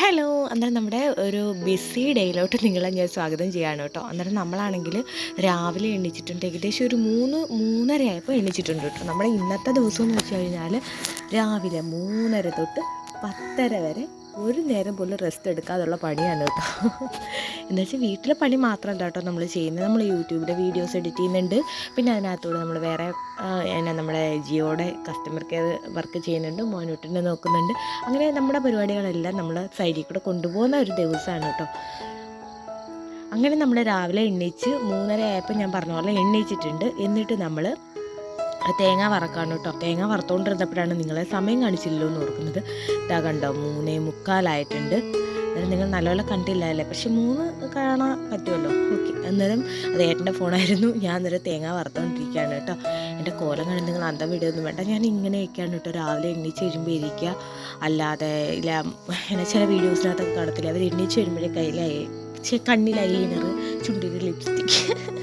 Hello അന്നേരം നമ്മുടെ ഒരു ബിസി ഡേയിലോട്ട് നിങ്ങളെ ഞാൻ സ്വാഗതം ചെയ്യാണ് കേട്ടോ. അന്നേരം നമ്മളാണെങ്കിൽ രാവിലെ എണ്ണിച്ചിട്ടുണ്ട് ഏകദേശം ഒരു മൂന്ന് മൂന്നര ആയപ്പോൾ എണ്ണിച്ചിട്ടുണ്ട് കേട്ടോ. നമ്മുടെ ഇന്നത്തെ ദിവസം എന്ന് വെച്ച് കഴിഞ്ഞാൽ രാവിലെ മൂന്നര തൊട്ട് പത്തര വരെ ഒരു നേരം പോലും റെസ്റ്റ് എടുക്കാതുള്ള പണിയാണ് കേട്ടോ എന്ന് വെച്ചാൽ വീട്ടിലെ പണി മാത്രം കേട്ടോ നമ്മൾ ചെയ്യുന്നത്. നമ്മൾ യൂട്യൂബിലെ വീഡിയോസ് എഡിറ്റ് ചെയ്യുന്നുണ്ട്. പിന്നെ അതിനകത്തൂടെ നമ്മൾ വേറെ എന്നാ നമ്മുടെ ജിയോയുടെ കസ്റ്റമർ കെയർ വർക്ക് ചെയ്യുന്നുണ്ട്. മോനൂട്ടിനെ നോക്കുന്നുണ്ട്. അങ്ങനെ നമ്മുടെ പരിപാടികളെല്ലാം നമ്മൾ സൈഡിൽ കൂടെ കൊണ്ടുപോകുന്ന ഒരു ദിവസമാണ് കേട്ടോ അങ്ങനെ നമ്മൾ രാവിലെ എണ്ണീച്ച് മൂന്നര ആയപ്പോൾ ഞാൻ പറഞ്ഞ പോലെ എണ്ണീച്ചിട്ടുണ്ട് എന്നിട്ട് നമ്മൾ തേങ്ങ വറക്കാണ് കേട്ടോ തേങ്ങ വറുത്തുകൊണ്ടിരുന്നപ്പോഴാണ് നിങ്ങളെ സമയം കാണിച്ചില്ലല്ലോ എന്ന് ഓർക്കുന്നത്. ഇതാ കണ്ടോ മൂന്നേ മുക്കാലായിട്ടുണ്ട്. അന്നേരം നിങ്ങൾ നല്ലപോലെ കണ്ടില്ല അല്ലേ പക്ഷെ മൂന്ന് കാണാൻ പറ്റുമല്ലോ. ഓക്കെ അന്നേരം അത് ഏട്ടന്റെ ഫോണായിരുന്നു. ഞാൻ അന്നേരം തേങ്ങ വറുത്തുകൊണ്ടിരിക്കുകയാണ് കേട്ടോ എന്റെ കോലം കണ്ട് നിങ്ങൾ അന്തം വിടുകയൊന്നും വേണ്ട. ഞാൻ ഇങ്ങനെയൊക്കെയാണ് കേട്ടോ രാവിലെ എണ്ണീച്ച് വരുമ്പോൾ ഇരിക്കുക. അല്ലാതെ ഇല്ല ഇങ്ങനെ ചില വീഡിയോസിനകത്തൊക്കെ കാണത്തില്ല? അവർ എണ്ണീച്ച് വരുമ്പോഴേ കയ്യിലായി പക്ഷേ ഐലൈനർ ചുണ്ടിൽ ലിപ്സ്റ്റിക്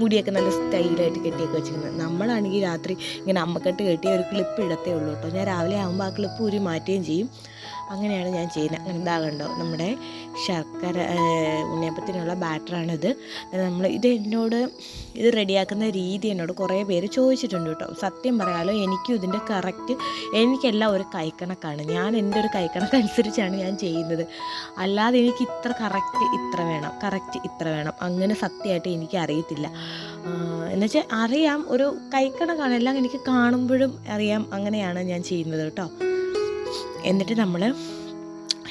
മുടിയൊക്കെ നല്ല സ്റ്റൈലായിട്ട് കെട്ടിയൊക്കെ വെച്ചിരുന്നത് നമ്മളാണെങ്കിൽ രാത്രി ഇങ്ങനെ അമ്മക്കെട്ട് കെട്ടിയ ഒരു ക്ലിപ്പ് ഇടത്തേ ഉള്ളൂ കേട്ടോ. ഞാൻ രാവിലെ ആകുമ്പോൾ ആ ക്ലിപ്പ് ഊരി മാറ്റുകയും ചെയ്യും. അങ്ങനെയാണ് ഞാൻ ചെയ്യുന്നത്. അങ്ങനെ ഇതാ കണ്ടോ നമ്മുടെ ശർക്കര ഉണ്ണിയപ്പത്തിനുള്ള ബാറ്ററാണിത്. നമ്മൾ ഇത് എന്നോട് ഇത് റെഡിയാക്കുന്ന രീതി എന്നോട് കുറേ പേര് ചോദിച്ചിട്ടുണ്ട് കേട്ടോ. സത്യം പറയാലോ എനിക്കും ഇതിന്റെ കറക്റ്റ് എനിക്കെല്ലാം ഒരു കൈക്കണക്കാണ്. ഞാൻ എന്റെ ഒരു കൈക്കണക്ക് അനുസരിച്ചാണ് ഞാൻ ചെയ്യുന്നത്. അല്ലാതെ എനിക്ക് ഇത്ര കറക്റ്റ് ഇത്ര വേണം കറക്റ്റ് ഇത്ര വേണം. അങ്ങനെ സത്യമായിട്ട് എനിക്ക് അറിയത്തില്ല. എന്നുവെച്ചാൽ അറിയാം ഒരു കൈക്കണക്കാണ്. എല്ലാം എനിക്ക് കാണുമ്പോഴും അറിയാം. അങ്ങനെയാണ് ഞാൻ ചെയ്യുന്നത് കേട്ടോ. എന്നിട്ട് നമ്മൾ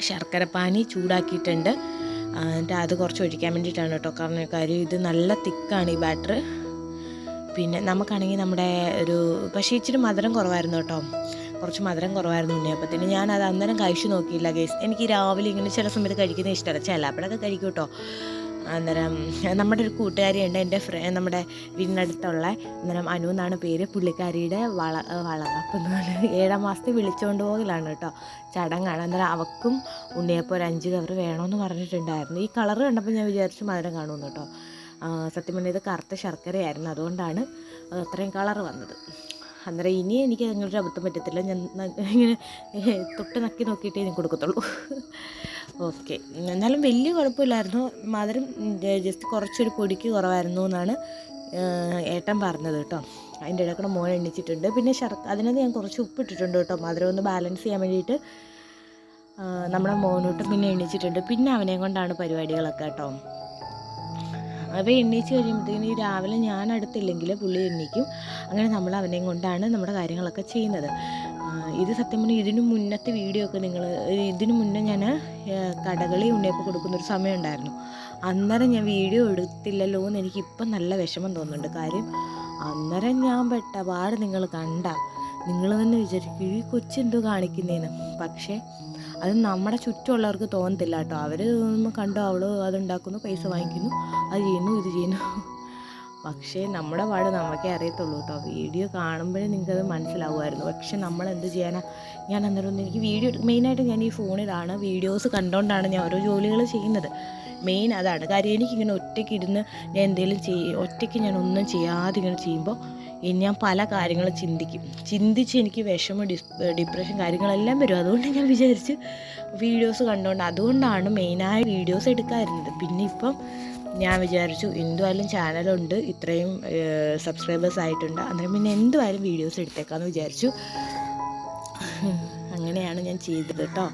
ശർക്കരപ്പാനി ചൂടാക്കിയിട്ടുണ്ട്. എന്നിട്ട് അത് കുറച്ച് ഒഴിക്കാൻ വേണ്ടിയിട്ടാണ് കേട്ടോ. കാരണം കാര്യം ഇത് നല്ല തിക്കാണ് ഈ ബാറ്റർ പിന്നെ നമുക്കാണെങ്കിൽ നമ്മുടെ ഒരു പക്ഷേ ഇച്ചിരി മധുരം കുറവായിരുന്നു കേട്ടോ. കുറച്ച് മധുരം കുറവായിരുന്നു ഉണ്ണിയപ്പത്തിന് ഞാൻ അത് അന്നേരം കഴിച്ചു നോക്കിയില്ല ഗേസ് എനിക്ക് രാവിലെ ഇങ്ങനെ ചില സമയത്ത് കഴിക്കുന്നത് ഇഷ്ടമല്ല. ചിലപ്പോഴൊക്കെ കഴിക്കും കേട്ടോ. അന്നേരം നമ്മുടെ ഒരു കൂട്ടുകാരിയുണ്ട് എന്റെ ഫ്രണ്ട് നമ്മുടെ വീടിനടുത്തുള്ള. അന്നേരം അനു എന്നാണ് പേര്. പുള്ളിക്കാരിയുടെ വള വള എന്ന് പറഞ്ഞാൽ ഏഴാം മാസത്തെ വിളിച്ചുകൊണ്ട് പോകലാണ് കേട്ടോ. ചടങ്ങാണ്. അന്നേരം അവക്കും ഉണ്ണിയപ്പോൾ ഒരു അഞ്ച് കവർ വേണമെന്ന് പറഞ്ഞിട്ടുണ്ടായിരുന്നു. ഈ കളറ് കണ്ടപ്പോൾ ഞാൻ വിചാരിച്ചു മധുരം കാണുമെന്ന് കേട്ടോ. സത്യം പറഞ്ഞാൽ ഇത് കറുത്ത ശർക്കരയായിരുന്നു. അതുകൊണ്ടാണ് അത് അത്രയും കളർ വന്നത്. അന്നേരം ഇനി എനിക്ക് അങ്ങനെ ഒരു അബദ്ധം പറ്റത്തില്ല. ഞാൻ ഇങ്ങനെ തൊട്ട് നക്കി നോക്കിയിട്ടേ ഞാൻ കൊടുക്കത്തുള്ളൂ. ഓക്കെ. എന്നാലും വലിയ കുഴപ്പമില്ലായിരുന്നു. മധുരം ജസ്റ്റ് കുറച്ചൊരു പൊടിക്ക് കുറവായിരുന്നു എന്നാണ് ഏട്ടൻ പറഞ്ഞത് കേട്ടോ. അതിന്റെ ഇടയ്ക്കൂടെ മോൻ എണ്ണിച്ചിട്ടുണ്ട്. പിന്നെ ശർക്ക അതിനകത്ത് ഞാൻ കുറച്ച് ഉപ്പിട്ടിട്ടുണ്ട് കേട്ടോ. മധുരം ഒന്ന് ബാലൻസ് ചെയ്യാൻ വേണ്ടിയിട്ട് നമ്മുടെ മോനൂട്ടും പിന്നെ എണ്ണിച്ചിട്ടുണ്ട്. പിന്നെ അവനെയും കൊണ്ടാണ് പരിപാടികളൊക്കെ കേട്ടോ. അവ എണ്ണീച്ച് കഴിയുമ്പോഴത്തേക്കും ഈ രാവിലെ ഞാൻ അടുത്തില്ലെങ്കിൽ പുള്ളി എണ്ണിക്കും. അങ്ങനെ നമ്മൾ അവനെയും കൊണ്ടാണ് നമ്മുടെ കാര്യങ്ങളൊക്കെ ചെയ്യുന്നത്. ഇത് സത്യം പറഞ്ഞാൽ ഇതിനു മുന്നത്തെ വീഡിയോ ഒക്കെ നിങ്ങൾ ഇതിനു മുന്നേ ഞാൻ കടകളിൽ ഒരു സമയം ഉണ്ടായിരുന്നു. അന്നേരം ഞാൻ വീഡിയോ എടുത്തില്ലല്ലോ എന്ന് എനിക്കിപ്പം നല്ല വിഷമം തോന്നുന്നുണ്ട്. കാര്യം അന്നേരം ഞാൻ പെട്ട പാട് നിങ്ങൾ കണ്ട നിങ്ങൾ തന്നെ വിചാരിക്കും ഈ കൊച്ചെന്തോ കാണിക്കുന്നേന്ന്. പക്ഷേ അത് നമ്മുടെ ചുറ്റുമുള്ളവർക്ക് തോന്നത്തില്ല കേട്ടോ. അവർ കണ്ടോ അവൾ അതുണ്ടാക്കുന്നു പൈസ വാങ്ങിക്കുന്നു അത് ചെയ്യുന്നു ഇത് ചെയ്യുന്നു. പക്ഷേ നമ്മുടെ പാട് നമുക്കേ അറിയത്തുള്ളൂ കേട്ടോ. വീഡിയോ കാണുമ്പോഴേ നിങ്ങൾക്കത് മനസ്സിലാവുമായിരുന്നു. പക്ഷെ നമ്മൾ എന്ത് ചെയ്യാനാ? ഞാൻ അന്നേരം എനിക്ക് വീഡിയോ മെയിനായിട്ട് ഞാൻ ഈ ഫോണിലാണ് വീഡിയോസ് കണ്ടുകൊണ്ടാണ് ഞാൻ ഓരോ ജോലികൾ ചെയ്യുന്നത്. മെയിൻ അതാണ് കാര്യം. എനിക്കിങ്ങനെ ഒറ്റയ്ക്ക് ഇരുന്ന് ഞാൻ എന്തെങ്കിലും ചെയ്യ ഒറ്റയ്ക്ക് ഞാൻ ഒന്നും ചെയ്യാതെ ഇങ്ങനെ ചെയ്യുമ്പോൾ ഞാൻ പല കാര്യങ്ങളും ചിന്തിക്കും. ചിന്തിച്ച് എനിക്ക് വിഷമം ഡിപ്രഷൻ കാര്യങ്ങളെല്ലാം വരും. അതുകൊണ്ട് ഞാൻ വിചാരിച്ച് വീഡിയോസ് കണ്ടുകൊണ്ട് അതുകൊണ്ടാണ് മെയിനായി വീഡിയോസ് എടുക്കാതിരുന്നത്. പിന്നെ ഇപ്പം ഞാൻ വിചാരിച്ചു എന്തുമായാലും ചാനലുണ്ട് ഇത്രയും സബ്സ്ക്രൈബേഴ്സ് ആയിട്ടുണ്ട്. അന്നേരം പിന്നെ എന്തുമായാലും വീഡിയോസ് എടുത്തേക്കാമെന്ന് വിചാരിച്ചു. അങ്ങനെയാണ് ഞാൻ ചെയ്തത് കേട്ടോ.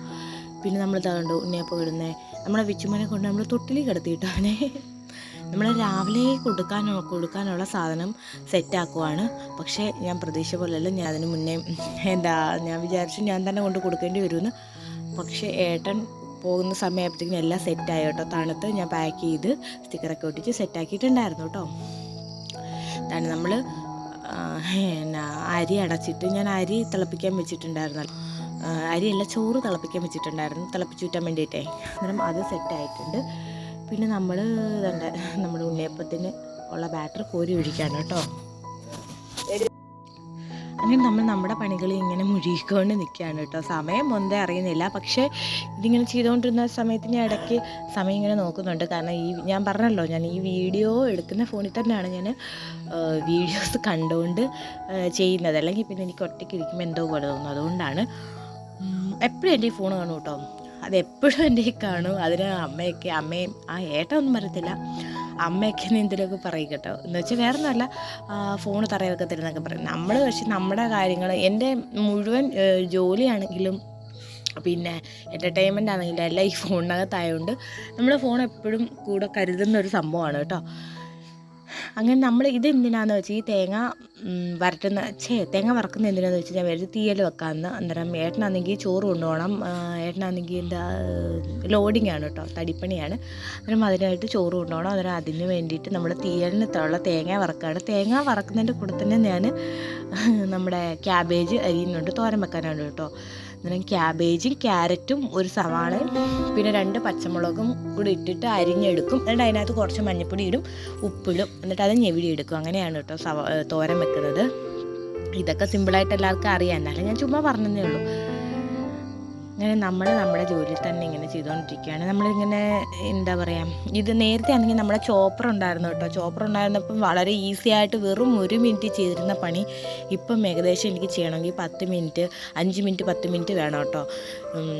പിന്നെ നമ്മൾ കണ്ടു ഉണ്ണിയപ്പം ഇടുന്നത് നമ്മളെ വിച്ചുമനെ കൊണ്ട് നമ്മൾ തൊട്ടിലേക്ക് കിടത്തിയിട്ട് അവനെ. നമ്മൾ രാവിലെ കൊടുക്കാൻ കൊടുക്കാനുള്ള സാധനം സെറ്റാക്കുവാണ് പക്ഷേ ഞാൻ പ്രതീക്ഷ പോലെയല്ല ഞാൻ അതിന് മുന്നേ എന്താ ഞാൻ വിചാരിച്ചു ഞാൻ തന്നെ കൊണ്ട് കൊടുക്കേണ്ടി വരുമെന്ന് പക്ഷേ ഏട്ടൻ പോകുന്ന സമയമായപ്പോഴത്തേക്കും എല്ലാം സെറ്റായി കേട്ടോ. തണുത്ത് ഞാൻ പാക്ക് ചെയ്ത് സ്റ്റിക്കറൊക്കെ ഒട്ടിച്ച് സെറ്റാക്കിയിട്ടുണ്ടായിരുന്നു കേട്ടോ. അതാണ് നമ്മൾ എന്നാ അരി അടച്ചിട്ട് ഞാൻ അരി തിളപ്പിക്കാൻ വെച്ചിട്ടുണ്ടായിരുന്നു അരിയല്ല ചോറ് തിളപ്പിക്കാൻ വെച്ചിട്ടുണ്ടായിരുന്നു. തിളപ്പിച്ചൂറ്റാൻ വേണ്ടിയിട്ടേ. അന്നേരം അത് സെറ്റായിട്ടുണ്ട് പിന്നെ നമ്മൾ നമ്മുടെ ഉണ്ണിയപ്പത്തിന് ഉള്ള ബാറ്റർ കോരി ഒഴിക്കാണ് കേട്ടോ. അങ്ങനെ നമ്മൾ നമ്മുടെ പണികൾ ഇങ്ങനെ മുഴുകിക്കൊണ്ട് നിൽക്കുകയാണ് കേട്ടോ. സമയം ഒന്നേ അറിയുന്നില്ല. പക്ഷേ ഇതിങ്ങനെ ചെയ്തുകൊണ്ടിരുന്ന സമയത്ത് ഞാൻ ഇടയ്ക്ക് സമയം ഇങ്ങനെ നോക്കുന്നുണ്ട്. കാരണം ഈ ഞാൻ പറഞ്ഞല്ലോ ഞാൻ ഈ വീഡിയോ എടുക്കുന്ന ഫോണിൽ തന്നെയാണ് ഞാൻ വീഡിയോസ് കണ്ടുകൊണ്ട് ചെയ്യുന്നത്. അല്ലെങ്കിൽ പിന്നെ എനിക്ക് ഒറ്റയ്ക്ക് ഇരിക്കുമ്പോൾ എന്തോ പോലെ തോന്നുന്നു അതുകൊണ്ടാണ് എപ്പോഴും എന്റെ ഈ ഫോൺ കാണും കേട്ടോ. അതെപ്പോഴും എന്റെ ഈ കാണും. അതിന് അമ്മയൊക്കെ അമ്മയും ആ ഏട്ടൊന്നും പറയത്തില്ല അമ്മയൊക്കെ എന്തെങ്കിലുമൊക്കെ പറയും കേട്ടോ. എന്ന് വെച്ചാൽ വേറെ ഒന്നുമല്ല ഫോൺ തറയിൽ വെക്കത്തില്ലെന്നൊക്കെ പറയും. നമ്മൾ പക്ഷെ നമ്മുടെ കാര്യങ്ങൾ എന്റെ മുഴുവൻ ജോലിയാണെങ്കിലും പിന്നെ എന്റർടൈൻമെന്റ് ആണെങ്കിലും എല്ലാം ഈ ഫോണിനകത്തായതുകൊണ്ട് നമ്മൾ ഫോൺ എപ്പോഴും കൂടെ കരുതുന്ന ഒരു സംഭവമാണ് കേട്ടോ. അങ്ങനെ നമ്മൾ ഇത് എന്തിനാന്ന് വെച്ചാൽ ഈ തേങ്ങ വരട്ടുന്ന ഛേ തേങ്ങ വറക്കുന്ന എന്തിനാന്ന് വെച്ചാൽ ഞാൻ വിചാരിച്ചു തീയൽ വെക്കാമെന്ന് അന്നേരം ഏട്ടനാണെങ്കിൽ ചോറ് കൊണ്ടുപോകണം. ഏട്ടനാണെങ്കിൽ എന്താ ലോഡിങ് ആണ് കേട്ടോ തടിപ്പണിയാണ്. അന്നേരം അതിനായിട്ട് ചോറ് കൊണ്ടുപോകണം. അന്നേരം അതിന് വേണ്ടിയിട്ട് നമ്മൾ തീയലിന് ഉള്ള തേങ്ങ വറക്കുകയാണ് തേങ്ങ വറക്കുന്നതിന്റെ കൂടെ തന്നെ ഞാൻ നമ്മുടെ ക്യാബേജ് അരിയുന്നുണ്ട് തോരൻ വെക്കാനാണ് കേട്ടോ. അന്നേരം ക്യാബേജും ക്യാരറ്റും ഒരു സവാളയും പിന്നെ രണ്ട് പച്ചമുളകും കൂടി ഇട്ടിട്ട് അരിഞ്ഞെടുക്കും. എന്നിട്ട് അതിനകത്ത് കുറച്ച് മഞ്ഞൾപ്പൊടി ഇടും ഉപ്പിടും എന്നിട്ട് അത് ഞെവിടി എടുക്കും. അങ്ങനെയാണ് കേട്ടോ സവ തോരൻ വെക്കുന്നത്. ഇതൊക്കെ സിമ്പിളായിട്ട് എല്ലാവർക്കും അറിയാം. എന്നാലും ഞാൻ ചുമ്മാ പറഞ്ഞതേ ഉള്ളൂ. അങ്ങനെ നമ്മൾ നമ്മുടെ ജോലി തന്നെ ഇങ്ങനെ ചെയ്തുകൊണ്ടിരിക്കുകയാണ് നമ്മളിങ്ങനെ എന്താ പറയുക ഇത് നേരത്തെ ആണെങ്കിൽ നമ്മുടെ ചോപ്പർ ഉണ്ടായിരുന്നു കേട്ടോ. ചോപ്പർ ഉണ്ടായിരുന്നപ്പം വളരെ ഈസി ആയിട്ട് വെറും ഒരു മിനിറ്റ് ചെയ്തിരുന്ന പണി ഇപ്പം ഏകദേശം എനിക്ക് ചെയ്യണമെങ്കിൽ പത്ത് മിനിറ്റ് അഞ്ച് മിനിറ്റ് പത്ത് മിനിറ്റ് വേണം കേട്ടോ.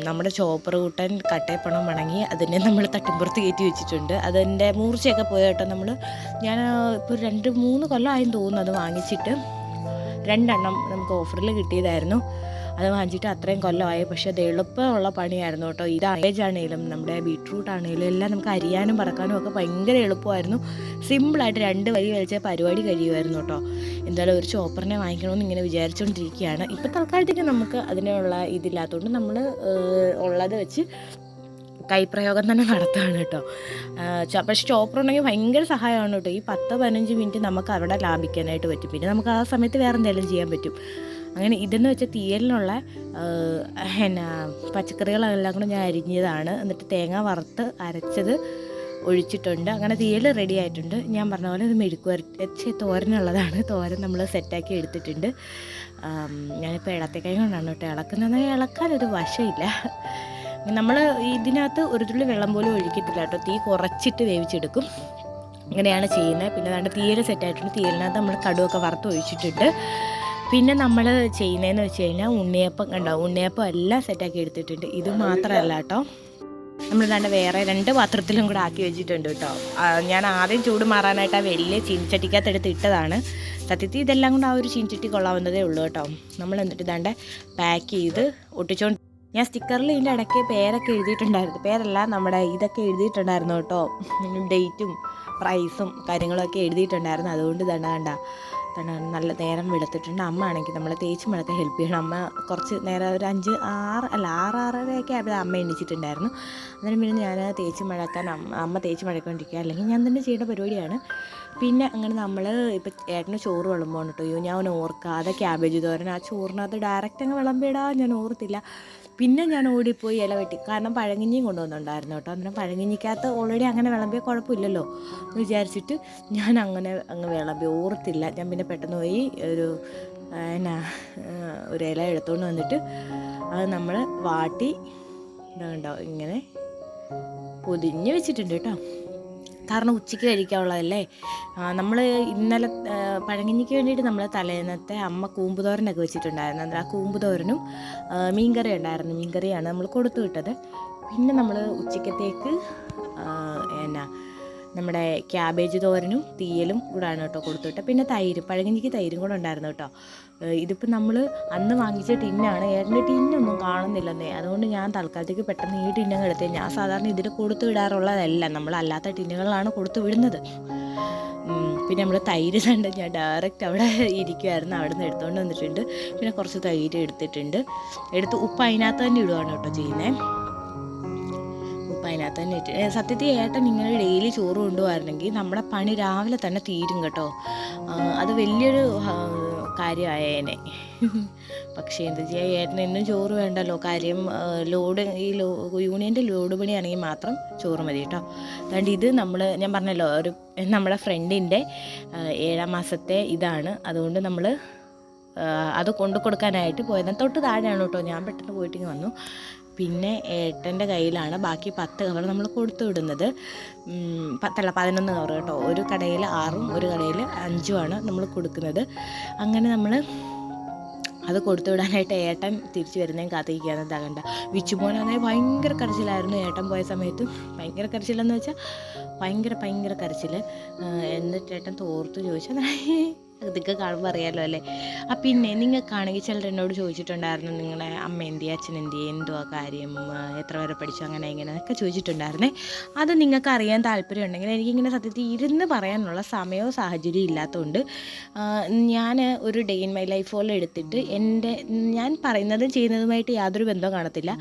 നമ്മുടെ ചോപ്പർ കൂട്ടാൻ കട്ടയപ്പണം വണങ്ങി അതിനെ നമ്മൾ തട്ടിമ്പുറത്ത് കയറ്റി വെച്ചിട്ടുണ്ട്. അതിന്റെ മൂർച്ചയൊക്കെ പോയ കേട്ടോ നമ്മൾ ഞാൻ ഇപ്പോൾ രണ്ട് മൂന്ന് കൊല്ലമായും തോന്നുന്നു അത് വാങ്ങിച്ചിട്ട്. രണ്ടെണ്ണം നമുക്ക് ഓഫറിൽ കിട്ടിയതായിരുന്നു. അത് വാങ്ങിച്ചിട്ട് അത്രയും കൊല്ലമായി. പക്ഷേ അത് എളുപ്പമുള്ള പണിയായിരുന്നു കേട്ടോ. ഇത് അയേജ് ആണെങ്കിലും നമ്മുടെ ബീട്രൂട്ട് ആണെങ്കിലും എല്ലാം നമുക്ക് അരിയാനും പറക്കാനും ഒക്കെ ഭയങ്കര എളുപ്പമായിരുന്നു. സിമ്പിളായിട്ട് രണ്ട് വരി വലിച്ച പരിപാടി കഴിയുമായിരുന്നു കേട്ടോ. എന്തായാലും ഒരു ചോപ്പറിനെ വാങ്ങിക്കണമെന്ന് ഇങ്ങനെ വിചാരിച്ചുകൊണ്ടിരിക്കുകയാണ് ഇപ്പോൾ തൽക്കാലത്തേക്ക് നമുക്ക് അതിനുള്ള ഇതില്ലാത്തതുകൊണ്ട് നമ്മൾ ഉള്ളത് വെച്ച് കൈപ്രയോഗം തന്നെ നടത്തുകയാണ് കേട്ടോ. പക്ഷേ ചോപ്പർ ഉണ്ടെങ്കിൽ ഭയങ്കര സഹായമാണ് കേട്ടോ. ഈ പത്ത് പതിനഞ്ച് മിനിറ്റ് നമുക്ക് അവിടെ ലാഭിക്കാനായിട്ട് പറ്റും. പിന്നെ നമുക്ക് ആ സമയത്ത് വേറെ എന്തെങ്കിലും ചെയ്യാൻ പറ്റും. അങ്ങനെ ഇതെന്ന് വെച്ചാൽ തീയലിനുള്ള എന്നാ പച്ചക്കറികളെല്ലാം കൂടെ ഞാൻ അരിഞ്ഞതാണ്. എന്നിട്ട് തേങ്ങ വറുത്ത് അരച്ചത് ഒഴിച്ചിട്ടുണ്ട്. അങ്ങനെ തീയൽ റെഡി ആയിട്ടുണ്ട്. ഞാൻ പറഞ്ഞ പോലെ ഇത് മെഴുക്ക് വരച്ച് തോരനുള്ളതാണ്. തോരൻ നമ്മൾ സെറ്റാക്കി എടുത്തിട്ടുണ്ട്. ഞാനിപ്പോൾ ഇളത്തേക്കായി കൊണ്ടാണ് കേട്ടോ ഇളക്കുന്നത്. ഇളക്കാനൊരു വശമില്ല നമ്മൾ ഇതിനകത്ത് ഒരു തുള്ളി വെള്ളം പോലും ഒഴിക്കത്തില്ല കേട്ടോ. തീ കുറച്ചിട്ട് വേവിച്ചെടുക്കും. ഇങ്ങനെയാണ് ചെയ്യുന്നത്. പിന്നെ അതാണ്ട് തീയൽ സെറ്റായിട്ടുണ്ട് തീയലിനകത്ത് നമ്മൾ കടുവൊക്കെ വറുത്ത് ഒഴിച്ചിട്ടുണ്ട്. പിന്നെ നമ്മൾ ചെയ്യുന്നതെന്ന് വെച്ച് കഴിഞ്ഞാൽ ഉണ്ണിയപ്പം കണ്ടോ? ഉണ്ണിയപ്പം എല്ലാം സെറ്റാക്കി എടുത്തിട്ടുണ്ട്. ഇത് മാത്രമല്ല കേട്ടോ. നമ്മൾ ദാണ്ട് വേറെ രണ്ട് പാത്രത്തിലും കൂടെ ആക്കി വെച്ചിട്ടുണ്ട് കേട്ടോ. ഞാൻ ആദ്യം ചൂട് മാറാനായിട്ട് ആ വലിയ ചീനിച്ചട്ടിക്കകത്ത് എടുത്ത് ഇട്ടതാണ്. സത്യത്തിൽ ഇതെല്ലാം കൊണ്ട് ആ ഒരു ചീനിച്ചട്ടി കൊള്ളാവുന്നതേ ഉള്ളൂ കേട്ടോ. നമ്മൾ എന്നിട്ട് ഇതാണ്ട് പാക്ക് ചെയ്ത് ഒട്ടിച്ചോണ്ട് ഞാൻ സ്റ്റിക്കറിൽ ഇതിന്റെ ഇടയ്ക്ക് പേരൊക്കെ എഴുതിയിട്ടുണ്ടായിരുന്നു. പേരല്ല നമ്മുടെ ഇതൊക്കെ എഴുതിയിട്ടുണ്ടായിരുന്നു കേട്ടോ. ഡേറ്റും പ്രൈസും കാര്യങ്ങളൊക്കെ എഴുതിയിട്ടുണ്ടായിരുന്നു. അതുകൊണ്ട് തന്നെ കണ്ട. നല്ല നേരം വെളുത്തിട്ടുണ്ട്. അമ്മ ആണെങ്കിൽ നമ്മളെ തേച്ച് മഴക്കാൻ ഹെൽപ്പ് ചെയ്യണം. അമ്മ കുറച്ച് നേരം ഒരു അഞ്ച് ആറ് അല്ല ആറ് ആറരയൊക്കെ ആയപ്പോൾ അമ്മ എണ്ണിച്ചിട്ടുണ്ടായിരുന്നു അന്നേരം പിന്നെ ഞാൻ തേച്ച് മഴക്കാൻ അമ്മ അമ്മ തേച്ച് മഴക്കൊണ്ടിരിക്കുക അല്ലെങ്കിൽ ഞാൻ തന്നെ ചെയ്യേണ്ട പരിപാടിയാണ്. പിന്നെ അങ്ങനെ നമ്മൾ ഇപ്പം ഏട്ടന് ചോറ് വിളമ്പാണ് കേട്ടോ. ഞാൻ ഓർക്കാതെ ക്യാബേജ് തോരൻ. ആ ചോറിനകത്ത് ഡയറക്റ്റ് അങ്ങ് വിളമ്പിടാ ഞാൻ ഓർത്തില്ല. പിന്നെ ഞാൻ ഓടിപ്പോയി ഇല വെട്ടി. കാരണം പഴങ്ങിഞ്ഞിയും കൊണ്ടുവന്നിട്ടുണ്ടായിരുന്നു കേട്ടോ. അന്നേരം പഴങ്ങിഞ്ഞിക്കകത്ത് ഓൾറെഡി അങ്ങനെ വിളമ്പിയ കുഴപ്പമില്ലല്ലോ എന്ന് വിചാരിച്ചിട്ട് ഞാൻ അങ്ങനെ അങ്ങ് വിളമ്പി. ഓർത്തില്ല. ഞാൻ പിന്നെ പെട്ടെന്ന് പോയി ഒരു എന്നാ ഒരു ഇല എടുത്തുകൊണ്ട് വന്നിട്ട് അത് നമ്മൾ വാട്ടി ഇതുണ്ടോ ഇങ്ങനെ പൊതിഞ്ഞ് വെച്ചിട്ടുണ്ട് കേട്ടോ. കാരണം ഉച്ചയ്ക്ക് കഴിക്കാനുള്ളതല്ലേ നമ്മൾ ഇന്നലെ പഴങ്ങിനിക്ക് പഴങ്കഞ്ഞിക്ക് വേണ്ടിയിട്ട് നമ്മൾ തലേന്നത്തെ അമ്മ കൂമ്പുതോരനൊക്കെ വെച്ചിട്ടുണ്ടായിരുന്നു. അന്നേരം ആ കൂമ്പുതോരനും മീൻകറി ഉണ്ടായിരുന്നു. മീൻകറിയാണ് നമ്മൾ കൊടുത്തു വിട്ടത്. പിന്നെ നമ്മൾ ഉച്ചക്കത്തേക്ക് എന്നാ നമ്മുടെ ക്യാബേജ് തോരനും തീയലും കൂടാണ് കേട്ടോ കൊടുത്തുവിട്ടത് പിന്നെ തൈര് പഴങ്കഞ്ഞിക്ക് തൈരും കൂടെ ഉണ്ടായിരുന്നു കേട്ടോ. ഇതിപ്പോൾ നമ്മൾ അന്ന് വാങ്ങിച്ച ടിന്നാണ്. ഏട്ടന്റെ ടിന്നൊന്നും കാണുന്നില്ലെന്നേ. അതുകൊണ്ട് ഞാൻ തൽക്കാലത്തേക്ക് പെട്ടെന്ന് ഈ ടിന്നങ്ങ് എടുത്തേ. ഞാൻ സാധാരണ ഇതിൽ കൊടുത്തു വിടാറുള്ളതല്ല. നമ്മൾ അല്ലാത്ത ടിന്നുകളാണ് കൊടുത്തു വിടുന്നത്. പിന്നെ നമ്മൾ തൈര് കണ്ട് ഞാൻ ഡയറക്റ്റ് അവിടെ ഇരിക്കുമായിരുന്നു അവിടെ നിന്ന് എടുത്തുകൊണ്ട് വന്നിട്ടുണ്ട്. പിന്നെ കുറച്ച് തൈര് എടുത്തിട്ടുണ്ട്. എടുത്ത് ഉപ്പ് അതിനകത്ത് തന്നെ ഇടുവാണ് കേട്ടോ ചെയ്യുന്നത് അതിനകത്ത് തന്നെ ഇട്ട് സത്യത്തിൽ ഏട്ടൻ ഇങ്ങനെ ഡെയിലി ചോറ് കൊണ്ടുപോകാറുണ്ടെങ്കിൽ നമ്മുടെ പണി രാവിലെ തന്നെ തീരും കേട്ടോ. അത് വലിയൊരു കാര്യമായേനെ. പക്ഷേ എന്താ ചെയ്യുക ഏട്ടന് എന്നും ചോറ് വേണ്ടല്ലോ. കാര്യം ലോഡ് ഈ ലോ യൂണിയന്റെ ലോഡ് പണിയാണെങ്കിൽ മാത്രം ചോറ് മതി കേട്ടോ. അതുകൊണ്ട് ഇത് നമ്മൾ ഞാൻ പറഞ്ഞല്ലോ ഒരു നമ്മുടെ ഫ്രണ്ടിന്റെ ഏഴാം മാസത്തെ ഇതാണ്. അതുകൊണ്ട് നമ്മൾ അത് കൊണ്ടു കൊടുക്കാനായിട്ട് പോയത് തൊട്ട് താഴെയാണ് കേട്ടോ. ഞാൻ പെട്ടെന്ന് പോയിട്ടിങ്ങ് വന്നു. പിന്നെ ഏട്ടന്റെ കയ്യിലാണ് ബാക്കി പത്ത് കവർ നമ്മൾ കൊടുത്തു വിടുന്നത്. പത്തല്ല പതിനൊന്ന് കവർ കേട്ടോ. ഒരു കടയിൽ ആറും ഒരു കടയിൽ അഞ്ചുമാണ് നമ്മൾ കൊടുക്കുന്നത്. അങ്ങനെ നമ്മൾ അത് കൊടുത്തു വിടാനായിട്ട് ഏട്ടൻ തിരിച്ചു വരുന്നതും കാത്തിരിക്കുകയാണ്. വിച്ചു കണ്ട വിച്ചുമോനാണെങ്കിൽ ഭയങ്കര കരച്ചിലായിരുന്നു. ഏട്ടൻ പോയ സമയത്ത് ഭയങ്കര കരച്ചിലെന്ന് വെച്ചാൽ ഭയങ്കര ഭയങ്കര കരച്ചിൽ എന്നിട്ട് ഏട്ടൻ തോർത്ത് ചോദിച്ചാൽ ഇതൊക്കെ കാണുമ്പോൾ അറിയാലോ അല്ലേ? ആ പിന്നെ നിങ്ങൾക്കാണെങ്കിൽ ചിലർ എന്നോട് ചോദിച്ചിട്ടുണ്ടായിരുന്നു നിങ്ങളുടെ അമ്മ എന്തി അച്ഛൻ എന്തി എന്തുവാ കാര്യം? എത്ര വരെ പഠിച്ചു? അങ്ങനെ ഇങ്ങനെ ഒക്കെ ചോദിച്ചിട്ടുണ്ടായിരുന്നേ. അത് നിങ്ങൾക്ക് അറിയാൻ താല്പര്യം ഉണ്ടെങ്കിൽ എനിക്കിങ്ങനെ സത്യത്തിൽ ഇരുന്ന് പറയാനുള്ള സമയവും സാഹചര്യവും ഇല്ലാത്തതുകൊണ്ട് ഞാൻ ഒരു day in my life all എടുത്തിട്ട് എന്റെ ഞാൻ പറയുന്നതും ചെയ്യുന്നതുമായിട്ട് യാതൊരു ബന്ധവും കാണത്തില്ല.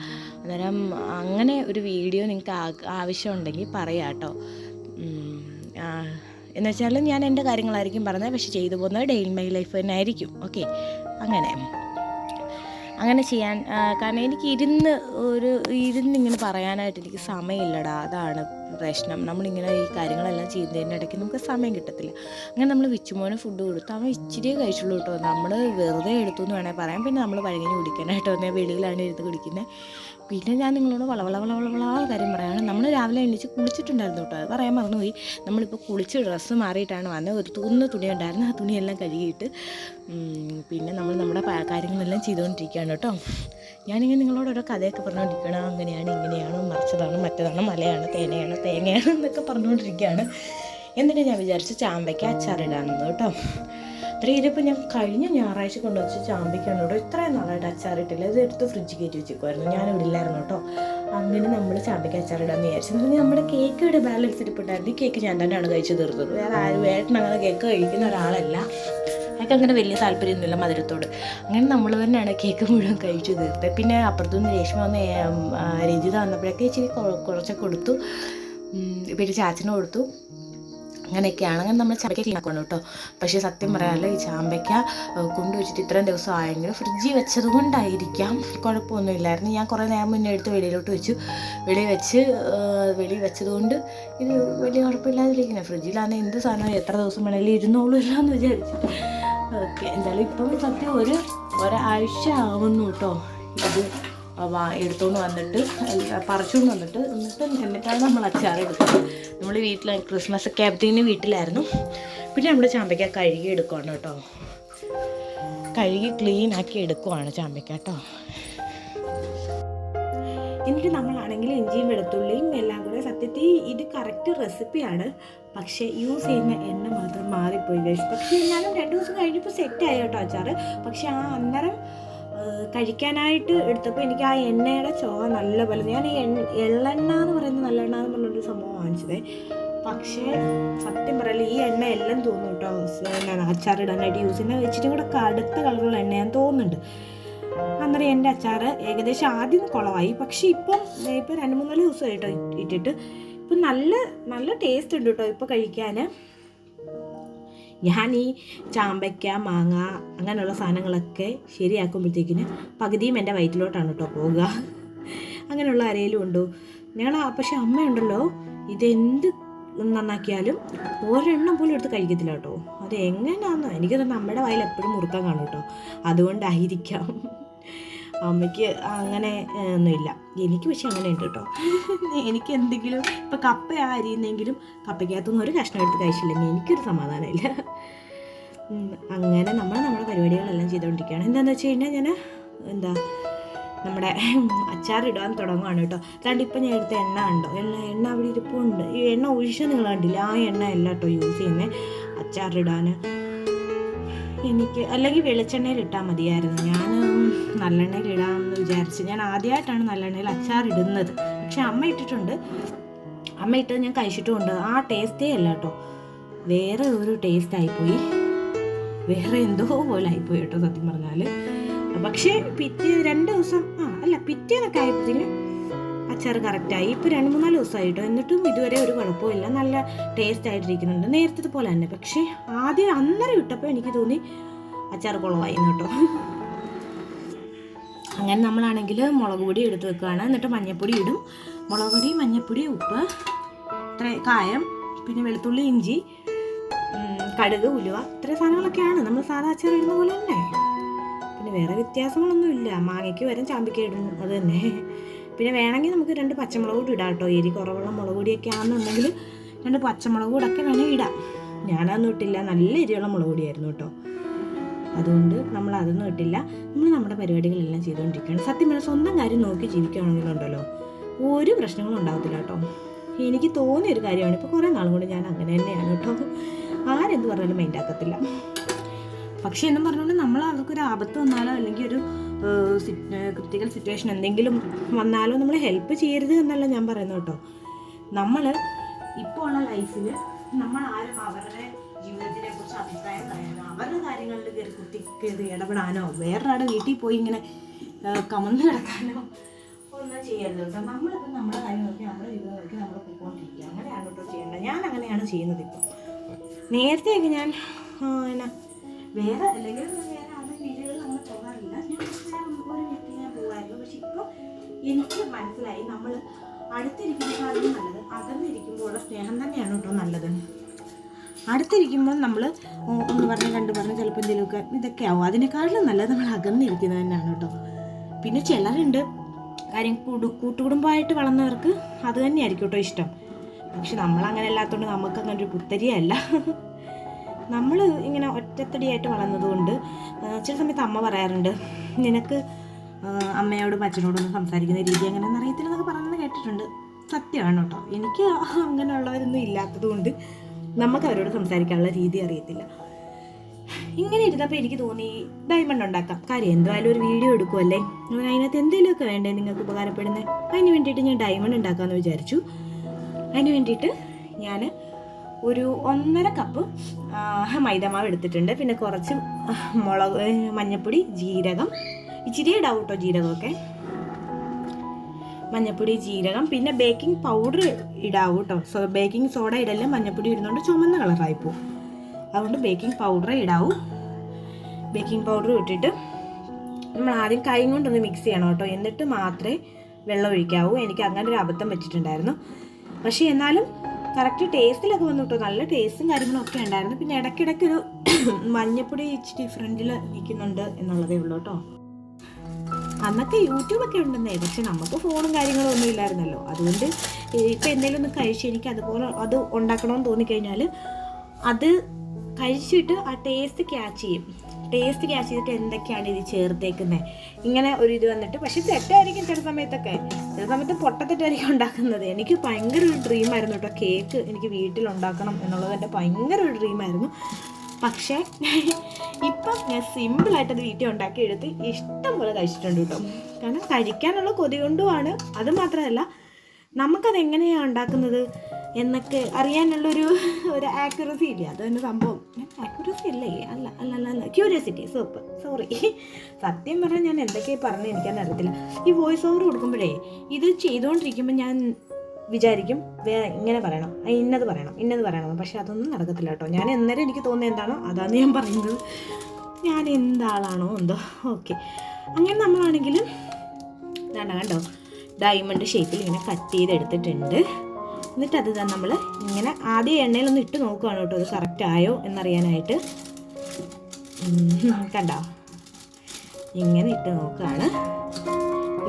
അന്നേരം അങ്ങനെ ഒരു വീഡിയോ നിങ്ങൾക്ക് ആവശ്യമുണ്ടെങ്കിൽ പറയാം കേട്ടോ എന്ന് വെച്ചാൽ ഞാൻ എന്റെ കാര്യങ്ങളായിരിക്കും പറഞ്ഞത് പക്ഷെ ചെയ്തു പോകുന്നത് ഡേ ഇൻ മൈ ലൈഫ് തന്നെ ആയിരിക്കും ഓക്കെ? അങ്ങനെ. അങ്ങനെ ചെയ്യാൻ കാരണം എനിക്ക് ഇരുന്ന് ഒരു ഇരുന്ന് ഇങ്ങനെ പറയാനായിട്ട് എനിക്ക് സമയമില്ലടാ. അതാണ് പ്രശ്നം. നമ്മളിങ്ങനെ ഈ കാര്യങ്ങളെല്ലാം ചെയ്യുന്നതിന്റെ ഇടയ്ക്ക് നമുക്ക് സമയം കിട്ടത്തില്ല. അങ്ങനെ നമ്മൾ വിച്ചുമോന് ഫുഡ് കൊടുത്തു അവൻ ഇച്ചിരിയേ കഴിച്ചുള്ളൂ കേട്ടോ. നമ്മൾ വെറുതെ എടുത്തു എന്ന് വേണേൽ പറയാം. പിന്നെ നമ്മൾ വഴങ്ങി കുടിക്കാനായിട്ട് വന്നേ വെളിയിലാണ് ഇരുന്ന് കുടിക്കുന്നത് പിന്നെ ഞാൻ നിങ്ങളോട് വളവള വളവള വള കാര്യം പറയുകയാണ് നമ്മൾ രാവിലെ എണീച്ച് കുളിച്ചിട്ടുണ്ടായിരുന്നു കേട്ടോ. അത് പറയാൻ മറന്നുപോയി. നമ്മളിപ്പോൾ കുളിച്ച് ഡ്രസ്സ് മാറിയിട്ടാണ് വന്നത്. ഒരു തൂന്ന തുണി ഉണ്ടായിരുന്നു. ആ തുണിയെല്ലാം കഴുകിയിട്ട് പിന്നെ നമ്മൾ നമ്മുടെ കാര്യങ്ങളെല്ലാം ചെയ്തുകൊണ്ടിരിക്കുകയാണ് കേട്ടോ. ഞാനിങ്ങനെ നിങ്ങളോട് ഓരോ കഥയൊക്കെ പറഞ്ഞുകൊണ്ടിരിക്കണം അങ്ങനെയാണ് ഇങ്ങനെയാണ് മറിച്ചതാണ് മറ്റേതാണ് മലയാണ് തേനയാണ് തേങ്ങയാണ് എന്നൊക്കെ പറഞ്ഞുകൊണ്ടിരിക്കുകയാണ്. എന്നിട്ട് ഞാൻ വിചാരിച്ചു ചാമ്പയ്ക്ക് അച്ചാറിടാമെന്ന് കേട്ടോ. അത്രയും ഇതിപ്പോൾ ഞാൻ കഴിഞ്ഞ ഞായറാഴ്ച കൊണ്ട് വെച്ച് ചാമ്പിക്കാൻ കേട്ടോ ഇത്രയും നാളായിട്ട് അച്ചാറിട്ടില്ല ഇത് എടുത്ത് ഫ്രിഡ്ജ് കയറ്റി വെച്ചേക്കുമായിരുന്നു ഞാൻ ഇവിടെ ഇല്ലായിരുന്നു കേട്ടോ. അങ്ങനെ നമ്മൾ ചാമ്പയ്ക്ക് അച്ചാറിടാന്ന് വിചാരിച്ചു. എന്നിട്ട് നമ്മുടെ കേക്കിയുടെ ബാലൻസ് ഇരിപ്പുണ്ടായിരുന്നു. ഈ കേക്ക് ഞാൻ തന്നെയാണ് കഴിച്ചു തീർത്തത്. വേറെ ആരും വേട്ടൻ അങ്ങനെ കേക്ക് കഴിക്കുന്ന ഒരാളല്ല. അതൊക്കെ അങ്ങനെ വലിയ താല്പര്യമൊന്നുമില്ല മധുരത്തോട്. അങ്ങനെ നമ്മൾ തന്നെയാണ് കേക്ക് മുഴുവൻ കഴിച്ചു തീർത്തത്. പിന്നെ അപ്പുറത്തുനിന്ന് രേഷ്മ വന്ന് രഞ്ജിത വന്നപ്പോഴൊക്കെ ഇച്ചിരി കുറച്ചൊക്കെ കൊടുത്തു. പിന്നെ ചാച്ചന് കൊടുത്തു. അങ്ങനെയൊക്കെയാണ്. അങ്ങനെ നമ്മൾ ചാമ്പയ്ക്ക ക്ലീനാക്കണം കേട്ടോ. പക്ഷേ സത്യം പറയാമല്ലോ ഈ ചാമ്പയ്ക്ക കൊണ്ടുവച്ചിട്ട് ഇത്രയും ദിവസം ആയെങ്കിലും ഫ്രിഡ്ജിൽ വെച്ചത് കൊണ്ടായിരിക്കാം കുഴപ്പമൊന്നുമില്ലായിരുന്നു ഞാൻ കുറേ നേരം മുന്നേ എടുത്ത് വെളിയിലോട്ട് വെച്ചു. വെളിയിൽ വെച്ച് വെളി വെളിയിൽ വെച്ചതുകൊണ്ട് ഇത് വലിയ കുഴപ്പമില്ലാതിരിക്കുന്നത് ഫ്രിഡ്ജിലാണെങ്കിൽ എന്ത് സാധനം എത്ര ദിവസം വേണമെങ്കിലും ഇരുന്നോളൂ ഇല്ലാന്ന് വിചാരിച്ചു. ഓക്കെ എന്തായാലും ഇപ്പം സത്യം ഒരു ഒരാഴ്ച ആവുന്നു കേട്ടോ ഇത് എടുത്തുകൊണ്ട് വന്നിട്ട് പറിച്ചുകൊണ്ട് വന്നിട്ട് എന്നിട്ട് എന്നിട്ടാണ് നമ്മൾ അച്ചാർ എടുക്കുന്നത് നമ്മൾ വീട്ടിൽ ക്രിസ്മസ് ഒക്കെ ആയപ്പോഴത്തേന് വീട്ടിലായിരുന്നു. പിന്നെ നമ്മൾ ചാമ്പയ്ക്ക കഴുകി എടുക്കുകയാണ് കേട്ടോ. കഴുകി ക്ലീൻ ആക്കി എടുക്കുവാണ് ചാമ്പയ്ക്ക കേട്ടോ. എന്നിട്ട് നമ്മളാണെങ്കിൽ ഇഞ്ചിയും വെളുത്തുള്ളിയും എല്ലാം കൂടെ സത്യത്തിൽ ഇത് കറക്റ്റ് റെസിപ്പിയാണ് പക്ഷേ യൂസ് ചെയ്യുന്ന എണ്ണ മാത്രം മാറിപ്പോയി. പക്ഷേ എന്നാലും രണ്ട് ദിവസം കഴിഞ്ഞപ്പോൾ സെറ്റായി കേട്ടോ അച്ചാറ്. പക്ഷേ ആ അന്നേരം കഴിക്കാനായിട്ട് എടുത്തപ്പോൾ എനിക്ക് ആ എണ്ണയുടെ ചോവ നല്ല പോലെ ഞാൻ ഈ എണ്ണ എള്ളെണ്ണ എന്ന് പറയുന്നത് നല്ലെണ്ണ എന്ന് പറഞ്ഞൊരു സംഭവം വാങ്ങിച്ചത്. പക്ഷേ സത്യം പറയല ഈ എണ്ണ എല്ലാം തോന്നും കേട്ടോ. അച്ചാർ അച്ചാറിടാനായിട്ട് യൂസ് ചെയ്യുന്ന വെച്ചിട്ട് കൂടെ കടുത്ത കളറുള്ള എണ്ണയാന്ന് തോന്നുന്നുണ്ട്. അന്നേരം എന്റെ അച്ചാർ ഏകദേശം ആദ്യം കുളമായി പക്ഷേ ഇപ്പം ഇപ്പം രണ്ട് മൂന്നാൽ ദിവസമായിട്ടോ ഇട്ടിട്ട്. ഇപ്പം നല്ല നല്ല ടേസ്റ്റ് ഉണ്ട് കേട്ടോ ഇപ്പോൾ കഴിക്കാൻ ഞാൻ ഈ ചാമ്പയ്ക്ക മാങ്ങ അങ്ങനെയുള്ള സാധനങ്ങളൊക്കെ ശരിയാക്കുമ്പോഴത്തേക്കിന് പകുതിയും എന്റെ വയറ്റിലോട്ടാണ് കേട്ടോ പോവുക. അങ്ങനെയുള്ള ആരെങ്കിലും ഉണ്ടോ? ഞങ്ങൾ പക്ഷെ അമ്മയുണ്ടല്ലോ ഇതെന്ത് നന്നാക്കിയാലും ഒരെണ്ണം പോലും എടുത്ത് കഴിക്കത്തില്ല കേട്ടോ. അത് എങ്ങനെയാണെന്നോ എനിക്ക് നമ്മുടെ വായിൽ എപ്പോഴും മുറുക്കാൻ കാണും കേട്ടോ. അതുകൊണ്ടായിരിക്കാം. അമ്മയ്ക്ക് അങ്ങനെ ഒന്നുമില്ല. എനിക്ക് പക്ഷെ അങ്ങനെ ഉണ്ട് കേട്ടോ. എനിക്ക് എന്തെങ്കിലും ഇപ്പം കപ്പ അരിയുന്നെങ്കിലും കപ്പയ്ക്കകത്തുനിന്ന് ഒരു കഷ്ണം എടുത്ത് കഴിച്ചില്ലെങ്കിൽ എനിക്കൊരു സമാധാനമില്ല. അങ്ങനെ നമ്മൾ നമ്മുടെ പരിപാടികളെല്ലാം ചെയ്തുകൊണ്ടിരിക്കുകയാണ്. എന്താണെന്ന് വെച്ച് കഴിഞ്ഞാൽ ഞാൻ എന്താ നമ്മുടെ അച്ചാറിടാൻ തുടങ്ങുകയാണ് കേട്ടോ. അല്ലാണ്ട് ഇപ്പം ഞാൻ എടുത്ത എണ്ണ ഉണ്ടോ എണ്ണ എണ്ണ അവിടെ ഇരിപ്പുണ്ട്. ഈ എണ്ണ ഒഴിച്ചാൽ നിങ്ങൾ കണ്ടില്ല? ആ എണ്ണ അല്ല കേട്ടോ യൂസ് ചെയ്യുന്നത് അച്ചാറിടാൻ എനിക്ക് അല്ലെങ്കിൽ വെളിച്ചെണ്ണയിൽ ഇട്ടാൽ മതിയായിരുന്നു. ഞാൻ നല്ലെണ്ണയിൽ ഇടാമെന്ന് വിചാരിച്ച് ഞാൻ ആദ്യമായിട്ടാണ് നല്ലെണ്ണയിൽ അച്ചാർ ഇടുന്നത്. പക്ഷെ അമ്മ ഇട്ടിട്ടുണ്ട്. അമ്മ ഇട്ടത് ഞാൻ കഴിച്ചിട്ടുമുണ്ട് ആ ടേസ്റ്റേ അല്ല കേട്ടോ വേറെ ഒരു ടേസ്റ്റ് ആയിപ്പോയി. വേറെ എന്തോ പോലെ ആയിപ്പോയി കേട്ടോ സത്യം പറഞ്ഞാൽ പക്ഷേ പിറ്റേ രണ്ട് ദിവസം ആ അല്ല പിറ്റേന്നൊക്കെ ആയപ്പോഴത്തേന് അച്ചാർ കറക്റ്റായി ഇപ്പോൾ രണ്ട് മൂന്നാൽ ദിവസമായി കേട്ടോ എന്നിട്ടും ഇതുവരെ ഒരു കുഴപ്പമില്ല നല്ല ടേസ്റ്റ് ആയിട്ടിരിക്കുന്നുണ്ട്. നേരത്തെ പോലെ തന്നെ. പക്ഷേ ആദ്യം അന്നേരം ഇട്ടപ്പോൾ എനിക്ക് തോന്നി അച്ചാർ കുളമായി കേട്ടോ. അങ്ങനെ നമ്മളാണെങ്കിൽ മുളക് പൊടി എടുത്ത് വെക്കുകയാണ്. എന്നിട്ട് മഞ്ഞപ്പൊടി ഇടും. മുളക് പൊടി മഞ്ഞൾപ്പൊടി ഉപ്പ് ഇത്ര കായം പിന്നെ വെളുത്തുള്ളി ഇഞ്ചി കടുക് ഉലുവ ഇത്ര സാധനങ്ങളൊക്കെയാണ്. നമ്മൾ സാധാ അച്ചാർ ഇടുന്ന പോലെ തന്നെ. പിന്നെ വേറെ വ്യത്യാസങ്ങളൊന്നുമില്ല. മാങ്ങയ്ക്ക് വരും ചാമ്പിക്ക ഇടുന്നു അത് തന്നെ. പിന്നെ വേണമെങ്കിൽ നമുക്ക് രണ്ട് പച്ചമുളക് കൂടി ഇടാം കേട്ടോ. എരി കുറവുള്ള മുളക് പൊടിയൊക്കെ ആണെന്നുണ്ടെങ്കിൽ രണ്ട് പച്ചമുളക് കൂടൊക്കെ വേണമെങ്കിൽ ഇടാം. ഞാനതൊന്നും ഇട്ടില്ല. നല്ല എരിയുള്ള മുളക് പൊടിയായിരുന്നു കേട്ടോ. അതുകൊണ്ട് നമ്മൾ അതൊന്നും ഇട്ടില്ല. നമ്മൾ നമ്മുടെ പരിപാടികളെല്ലാം ചെയ്തുകൊണ്ടിരിക്കുകയാണ്. സത്യം പറഞ്ഞാൽ സ്വന്തം കാര്യം നോക്കി ജീവിക്കുകയാണെങ്കിലുണ്ടല്ലോ ഒരു പ്രശ്നങ്ങളും ഉണ്ടാകത്തില്ല കേട്ടോ. എനിക്ക് തോന്നിയ ഒരു കാര്യമാണ്. ഇപ്പോൾ കുറേ നാളും കൊണ്ട് ഞാൻ അങ്ങനെ തന്നെയാണ് കേട്ടോ. ആരെന്ത് പറഞ്ഞാലും മൈൻഡ് ആക്കത്തില്ല. പക്ഷേ എന്നും പറഞ്ഞുകൊണ്ട് നമ്മൾ അവർക്കൊരു ആപത്ത് വന്നാലോ അല്ലെങ്കിൽ ഒരു ക്രിട്ടിക്കൽ സിറ്റുവേഷൻ എന്തെങ്കിലും വന്നാലോ നമ്മൾ ഹെൽപ്പ് ചെയ്യരുത് എന്നല്ല ഞാൻ പറയുന്നത് കേട്ടോ. നമ്മൾ ഇപ്പോൾ ഉള്ള ലൈഫിൽ നമ്മൾ ആരും അവരുടെ ജീവിതത്തിനെ കുറിച്ച് അഭിപ്രായം പറയാനോ അവരുടെ കാര്യങ്ങളിൽ കയറി കുത്തി കയറി ഇടപെടാനോ വേറൊരാളുടെ വീട്ടിൽ പോയി ഇങ്ങനെ കമന്ന് കിടക്കാനോ ഒന്നും ചെയ്യരുത് കേട്ടോ. നമ്മളിപ്പോൾ നമ്മുടെ കാര്യം നോക്കി നമ്മുടെ ജീവിതം നോക്കി നമ്മൾ പോയിക്കൊണ്ടിരിക്കുക. അങ്ങനെയാണ് കേട്ടോ ചെയ്യേണ്ടത്. ഞാൻ അങ്ങനെയാണ് ചെയ്യുന്നത് ഇപ്പോൾ നേരത്തെയൊക്കെ ഞാൻ എന്നാ വേറെ അല്ലെങ്കിൽ എനിക്ക് മനസ്സിലായി നമ്മൾ അടുത്തിരിക്കുന്നതിനേക്കാളും നല്ലത് അകന്നിരിക്കുമ്പോഴുള്ള സ്നേഹം തന്നെയാണ് കേട്ടോ നല്ലത്. അടുത്തിരിക്കുമ്പോൾ നമ്മൾ ഒന്ന് പറഞ്ഞ് രണ്ട് പറഞ്ഞ് ചിലപ്പോൾ എന്തെങ്കിലുമൊക്കെ ഇതൊക്കെ ആവും. അതിനേക്കാളും നല്ലത് നമ്മൾ അകന്നിരിക്കുന്നത് തന്നെയാണ് കേട്ടോ. പിന്നെ ചിലരുണ്ട് കാര്യം കൂടു കൂട്ടുകുടുംബമായിട്ട് വളർന്നവർക്ക് അത് തന്നെയായിരിക്കും കേട്ടോ ഇഷ്ടം. പക്ഷെ നമ്മൾ അങ്ങനെ അല്ലാത്തതുകൊണ്ട് നമുക്ക് അങ്ങനെ ഒരു പുത്തരിയല്ല. നമ്മൾ ഇങ്ങനെ ഒറ്റത്തടിയായിട്ട് വളർന്നതുകൊണ്ട് ചില സമയത്ത് അമ്മ പറയാറുണ്ട് നിനക്ക് അമ്മയോടും അച്ഛനോടൊന്നും സംസാരിക്കുന്ന രീതി അങ്ങനെ അറിയത്തില്ലെന്നൊക്കെ പറയുന്നത് കേട്ടിട്ടുണ്ട്. സത്യമാണ് കേട്ടോ. എനിക്ക് അങ്ങനെയുള്ളവരൊന്നും ഇല്ലാത്തത് കൊണ്ട് നമുക്ക് അവരോട് സംസാരിക്കാനുള്ള രീതി അറിയത്തില്ല. ഇങ്ങനെ ഇരുന്നപ്പോൾ എനിക്ക് തോന്നി ഡയമണ്ട് ഉണ്ടാക്കാം. കാര്യം എന്തായാലും ഒരു വീഡിയോ എടുക്കുമല്ലേ അങ്ങനെ അതിനകത്ത് എന്തെങ്കിലുമൊക്കെ വേണ്ടേ നിങ്ങൾക്ക് ഉപകാരപ്പെടുന്നത് അതിന് വേണ്ടിയിട്ട് ഞാൻ ഡയമണ്ട് ഉണ്ടാക്കാമെന്ന് വിചാരിച്ചു. അതിന് വേണ്ടിയിട്ട് ഞാൻ ഒരു ഒന്നര കപ്പ് മൈദമാവ് എടുത്തിട്ടുണ്ട്. പിന്നെ കുറച്ച് മുളക് മഞ്ഞൾപ്പൊടി ജീരകം ഇച്ചിരി ഇടാവും കേട്ടോ ജീരകമൊക്കെ? മഞ്ഞപ്പൊടി ജീരകം പിന്നെ ബേക്കിംഗ് പൗഡർ ഇടാവും കേട്ടോ സോ ബേക്കിംഗ് സോഡ ഇടൽ മഞ്ഞപ്പൊടി ഇടുന്നതുകൊണ്ട് ചുമന്ന കളറായി പോവും. അതുകൊണ്ട് ബേക്കിംഗ് പൗഡർ ഇടാവും. ബേക്കിംഗ് പൗഡർ ഇട്ടിട്ട് നമ്മൾ ആദ്യം കൈ കൊണ്ടൊന്ന് മിക്സ് ചെയ്യണം കേട്ടോ എന്നിട്ട് മാത്രമേ വെള്ളം ഒഴിക്കാവൂ. എനിക്ക് അങ്ങനെ ഒരു അബദ്ധം വെച്ചിട്ടുണ്ടായിരുന്നു പക്ഷേ എന്നാലും കറക്റ്റ് ടേസ്റ്റിലൊക്കെ വന്നു കേട്ടോ നല്ല ടേസ്റ്റും കാര്യങ്ങളും ഒക്കെ ഉണ്ടായിരുന്നു. പിന്നെ ഇടയ്ക്കിടയ്ക്ക് ഒരു മഞ്ഞപ്പൊടി ഇച്ചിരി ഫ്രണ്ടിൽ നിൽക്കുന്നുണ്ട് എന്നുള്ളതേ ഉള്ളൂ കേട്ടോ അന്നൊക്കെ യൂട്യൂബൊക്കെ ഉണ്ടെന്നേ പക്ഷെ നമുക്ക് ഫോണും കാര്യങ്ങളും ഒന്നും ഇല്ലായിരുന്നല്ലോ. അതുകൊണ്ട് ഇപ്പം എന്തെങ്കിലും ഒന്ന് കഴിച്ച് എനിക്ക് അതുപോലെ അത് ഉണ്ടാക്കണമെന്ന് തോന്നിക്കഴിഞ്ഞാൽ അത് കഴിച്ചിട്ട് ആ ടേസ്റ്റ് ക്യാച്ച് ചെയ്യും. ടേസ്റ്റ് ക്യാച്ച് ചെയ്തിട്ട് എന്തൊക്കെയാണ് ഇത് ചേർത്തേക്കുന്നത് ഇങ്ങനെ ഒരു ഇത് വന്നിട്ട് പക്ഷെ തെറ്റായിരിക്കും ചില സമയത്തൊക്കെ. ചില സമയത്ത് പൊട്ടത്തെറ്റായിരിക്കും ഉണ്ടാക്കുന്നത്. എനിക്ക് ഭയങ്കര ഒരു ഡ്രീമായിരുന്നു കേട്ടോ കേക്ക് എനിക്ക് വീട്ടിൽ ഉണ്ടാക്കണം എന്നുള്ളത് എന്റെ ഭയങ്കര ഒരു ഡ്രീമായിരുന്നു പക്ഷേ ഇപ്പം ഞാൻ സിമ്പിളായിട്ട് അത് വീട്ടിൽ ഉണ്ടാക്കി എടുത്ത് ഇഷ്ടം പോലെ കഴിച്ചിട്ടുണ്ട് കേട്ടോ. കാരണം കഴിക്കാനുള്ള കൊതി കൊണ്ടുമാണ്. അത് മാത്രമല്ല നമുക്കത് എങ്ങനെയാണ് ഉണ്ടാക്കുന്നത് എന്നൊക്കെ അറിയാനുള്ളൊരു ഒരു ആക്യുറസി ഇല്ല? അത് തന്നെ സംഭവം. ആക്യുറസി അല്ലേ? അല്ല അല്ല അല്ല അല്ല. ക്യൂരിയോസിറ്റി സൂപ്പർ സോറി സത്യം പറഞ്ഞാൽ ഞാൻ എന്തൊക്കെയാണ് പറഞ്ഞു എനിക്കാൻ അറിയത്തില്ല ഈ വോയിസ് ഓവർ കൊടുക്കുമ്പോഴേ ഇത് ചെയ്തുകൊണ്ടിരിക്കുമ്പോൾ ഞാൻ വിചാരിക്കും വേ ഇങ്ങനെ പറയണം. ഇന്നത് പറയണം ഇന്നത് പറയണം. പക്ഷെ അതൊന്നും നടക്കത്തില്ല കേട്ടോ. ഞാൻ അന്നേരം എനിക്ക് തോന്നുന്നത് എന്താണോ അതാണ് ഞാൻ പറയുന്നത്. ഞാൻ എന്താളാണോ എന്തോ. ഓക്കെ. അങ്ങനെ നമ്മളാണെങ്കിൽ ഇതാണ് കണ്ടോ? ഡയമണ്ട് ഷേപ്പിൽ ഇങ്ങനെ കട്ട് ചെയ്തെടുത്തിട്ടുണ്ട്. എന്നിട്ട് അത് നമ്മൾ ഇങ്ങനെ ആദ്യം എണ്ണയിലൊന്ന് ഇട്ട് നോക്കുകയാണ് കേട്ടോ. അത് കറക്റ്റ് ആയോ എന്നറിയാനായിട്ട്. കണ്ടോ? ഇങ്ങനെ ഇട്ട് നോക്കുകയാണ്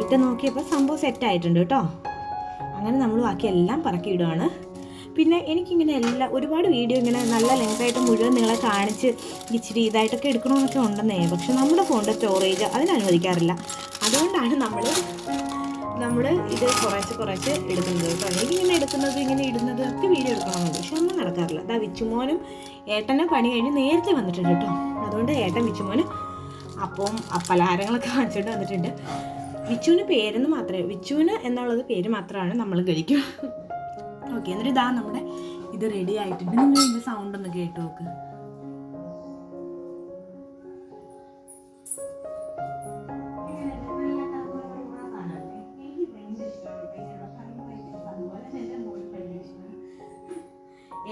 ഇട്ട് നോക്കിയപ്പോൾ സംഭവം സെറ്റ് ആയിട്ടുണ്ട് കേട്ടോ. അങ്ങനെ നമ്മൾ ബാക്കി എല്ലാം പറക്കി ഇടുകയാണ് പിന്നെ എനിക്കിങ്ങനെ എല്ലാ ഒരുപാട് വീഡിയോ ഇങ്ങനെ നല്ല ലെങ്തായിട്ട് മുഴുവൻ നിങ്ങളെ കാണിച്ച് ഇച്ചിരി ഇതായിട്ടൊക്കെ എടുക്കണമെന്നൊക്കെ ഉണ്ടെന്നേ. പക്ഷെ നമ്മുടെ ഫോണിന്റെ സ്റ്റോറേജ് അതിനനുവദിക്കാറില്ല അതുകൊണ്ടാണ് നമ്മൾ നമ്മൾ ഇത് കുറേശ്ശെ കുറേശ്ശെ എടുക്കുന്നത് കേട്ടോ. എനിക്കിങ്ങനെ എടുക്കുന്നത് ഇങ്ങനെ ഇടുന്നത് ഒക്കെ വീഡിയോ എടുക്കണമെന്നുണ്ട്. പക്ഷെ ഒന്നും നടക്കാറില്ല. അതാ വിച്ചുമോനും ഏട്ടനെ പണി കഴിഞ്ഞ് നേരത്തെ വന്നിട്ടുണ്ട് കേട്ടോ. അതുകൊണ്ട് ഏട്ടൻ വിച്ചുമോന് അപ്പം പലഹാരങ്ങളൊക്കെ വാങ്ങിച്ചുകൊണ്ട് വന്നിട്ടുണ്ട്. വിച്ചുവിന് പേരെന്ന് മാത്രമേ വിച്ചുവിന് എന്നുള്ളത് പേര് മാത്രമാണ് നമ്മൾ കഴിക്കുക ഓക്കെ എന്നിട്ട് ഇതാ നമ്മുടെ ഇത് റെഡി ആയിട്ടുണ്ട്. നിങ്ങൾ ഇതിന്റെ സൗണ്ട് ഒന്ന് കേട്ട് നോക്ക്.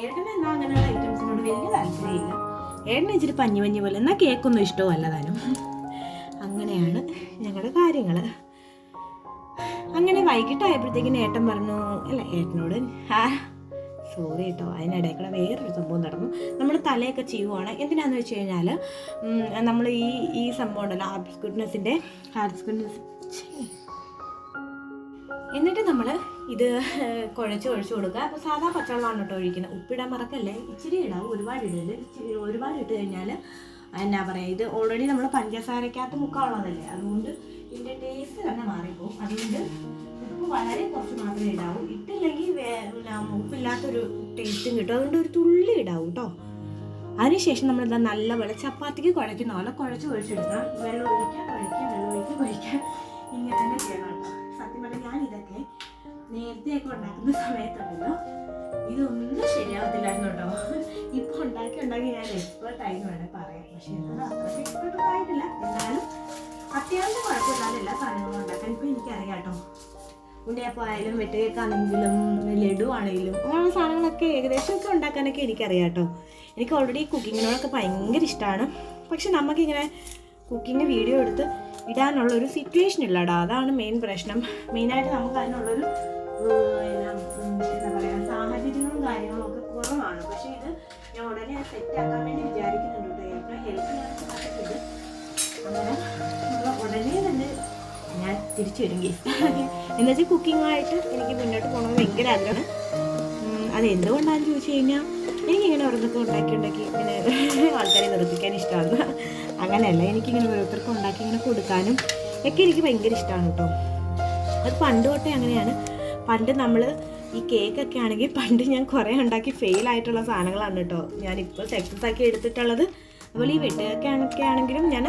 ഏട്ടന് വലിയ ഇച്ചിരി പഞ്ഞി പഞ്ഞി പോലെ. എന്നാൽ കേക്കൊന്നും ഇഷ്ടമല്ല താനും. അങ്ങനെയാണ് ഞങ്ങളുടെ കാര്യങ്ങൾ അങ്ങനെ വൈകിട്ടായപ്പോഴത്തേക്കിന് ഏട്ടൻ പറഞ്ഞു അല്ല ഏട്ടനോട് സോറി കേട്ടോ അതിനിടയിൽ കൂടെ വേറൊരു സംഭവം നടന്നു. നമ്മൾ തലയൊക്കെ ചെയ്യുവാണ് എന്തിനാന്ന് വെച്ച് കഴിഞ്ഞാൽ നമ്മൾ ഈ ഈ സംഭവം ഉണ്ടല്ലോ ഹാർട്ട് ഗുഡ്നെസ്സിന്റെ ഹാർട്ട് ഗുഡ്നെസ് എന്നിട്ട് നമ്മൾ ഇത് കുഴച്ച് കുഴച്ച് കൊടുക്കുക. അപ്പോൾ സാധാ പച്ചവെള്ളമാണ് കേട്ടോ ഒഴിക്കുന്നത്. ഉപ്പിടാൻ മറക്കല്ലേ? ഇച്ചിരി ഇടാവും ഒരുപാട് ഇടരുത്. ഇച്ചിരി ഒരുപാട് ഇട്ട് കഴിഞ്ഞാൽ എന്നാ പറയുക ഇത് ഓൾറെഡി നമ്മൾ പഞ്ചസാരക്കകത്ത് മുക്കാവുള്ളതല്ലേ അതുകൊണ്ട് ഇതിന്റെ ടേസ്റ്റ് തന്നെ മാറിപ്പോകും അതുകൊണ്ട് ഉപ്പ് വളരെ കുറച്ച് മാത്രമേ ഇടാവൂ. ഇട്ടില്ലെങ്കിൽ ഉപ്പില്ലാത്തൊരു ടേസ്റ്റും കിട്ടും. അതുകൊണ്ട് ഒരു തുള്ളി ഇടാവും കേട്ടോ അതിനുശേഷം നമ്മൾ എന്താ നല്ലപോലെ ചപ്പാത്തിക്ക് കുഴയ്ക്കുന്ന പോലെ കുഴച്ച് കുഴിച്ചെടുക്കാം വെള്ളം ഒഴിക്കാൻ കുഴിക്കാം വെള്ളം ഒഴിക്കാൻ കുഴിക്കാം ഇങ്ങനെ തന്നെ ചെയ്യണം സത്യം പറഞ്ഞാൽ ഞാൻ ഇതൊക്കെ നേരത്തെയൊക്കെ ഉണ്ടാക്കുന്ന സമയത്തുണ്ടല്ലോ. ഇതൊന്നും ശരിയാവത്തില്ലായിരുന്നു കേട്ടോ ഇപ്പൊ ഉണ്ടാക്കി ഉണ്ടാക്കി ഞാൻ എക്സ്പേർട്ട് ആയി എന്ന് വേണേൽ പറയാം. പക്ഷെ എക്സ്പേർട്ട് ആയിട്ടില്ല. എന്നാലും അത്യാവശ്യം കുഴപ്പമില്ലാതെ എല്ലാ സാധനങ്ങളും ഉണ്ടാക്കാൻ ഇപ്പൊ എനിക്കറിയാം കേട്ടോ. ഉണ്ണിയപ്പം ആയാലും വെട്ടുകേക്കാണെങ്കിലും ലഡു ആണെങ്കിലും അങ്ങനെയുള്ള സാധനങ്ങളൊക്കെ ഏകദേശം ഒക്കെ ഉണ്ടാക്കാനൊക്കെ എനിക്കറിയാം കേട്ടോ. എനിക്ക് ഓൾറെഡി കുക്കിങ്ങിനോടൊക്കെ ഭയങ്കര ഇഷ്ടമാണ് പക്ഷെ നമുക്കിങ്ങനെ കുക്കിംഗ് വീഡിയോ എടുത്ത് ഇടാനുള്ള ഒരു സിറ്റുവേഷൻ ഇല്ലടാ. അതാണ് മെയിൻ പ്രശ്നം. മെയിനായിട്ട് നമുക്ക് അതിനുള്ളൊരു എന്താ പറയുക സാഹചര്യങ്ങളും കാര്യങ്ങളും ഒക്കെ കുറവാണ്. പക്ഷേ ഇത് ഞാൻ ഉടനെ സെറ്റ് ആക്കാൻ വേണ്ടി വിചാരിക്കുന്നുണ്ട് കേട്ടോ. ഹെൽപ്പ് ചെയ്യാൻ അങ്ങനെ തിരിച്ചു വരും കേസ്. എന്നുവെച്ചാൽ കുക്കിങ്ങായിട്ട് എനിക്ക് മുന്നോട്ട് പോകണമെന്ന് ഭയങ്കര ആഗ്രഹമാണ്. അത് എന്തുകൊണ്ടാണെന്ന് ചോദിച്ചു കഴിഞ്ഞാൽ എനിക്കിങ്ങനെ ഓരോരുത്തർക്ക് ഉണ്ടാക്കി ഉണ്ടാക്കി ഇങ്ങനെ ആൾക്കാരെ നിർത്തിക്കാൻ ഇഷ്ടമാണ്. അങ്ങനെയല്ല എനിക്കിങ്ങനെ ഓരോരുത്തർക്ക് ഉണ്ടാക്കി ഇങ്ങനെ കൊടുക്കാനും ഒക്കെ എനിക്ക് ഭയങ്കര ഇഷ്ടമാണ് കേട്ടോ. അത് പണ്ട് തൊട്ടേ അങ്ങനെയാണ്. പണ്ട് നമ്മൾ ഈ കേക്കൊക്കെ ആണെങ്കിൽ പണ്ട് ഞാൻ കുറേ ഉണ്ടാക്കി ഫെയിൽ ആയിട്ടുള്ള സാധനങ്ങളാണ് കേട്ടോ. ഞാനിപ്പോൾ സക്സസ് ആക്കി എടുത്തിട്ടുള്ളത്. അതുപോലെ ഈ വെട്ടുകൊക്കെ ആണെങ്കിലും ഞാൻ